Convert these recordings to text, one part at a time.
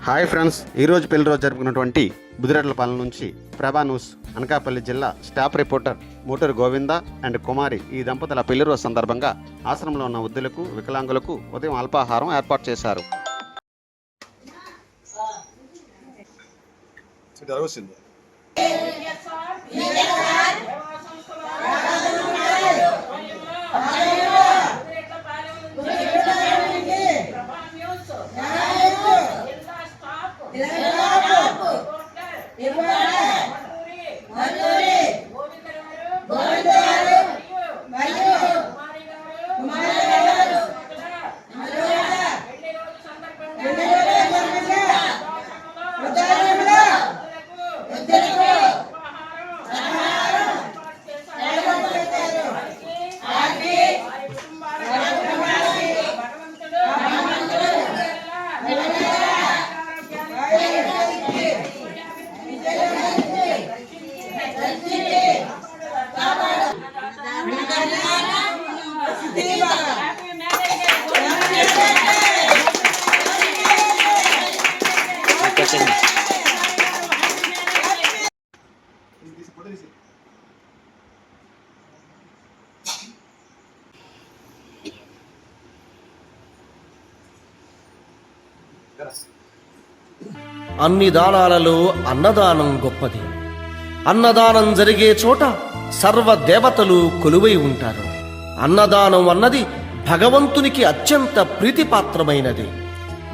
Hi friends ఈరోజు పెళ్ళి రోజు జరుపుకున్నటువంటి బుదిరెడ్లపాలెం నుంచి ప్రభా న్యూస్ అనకాపల్లి జిల్లా staff reporter Moturu Govinda and Kumari ఈ దంపతుల పెళ్ళి రోజు సందర్భంగా ఆశ్రమంలో ఉన్న వృద్ధులకు వికలాంగులకు ఉదయం అల్పాహారం ఏర్పాటు చేశారు. Yeah. జరగవలసింది అన్ని దానాలలో అన్నదానం గొప్పది. అన్నదానం జరిగే చోట సర్వ దేవతలు కొలువై ఉంటారు. అన్నదానం అన్నది భగవంతునికి అత్యంత ప్రీతిపాత్రమైనది.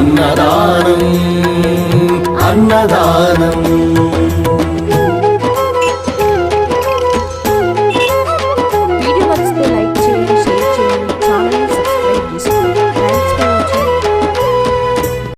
అన్నదానం అన్నదానం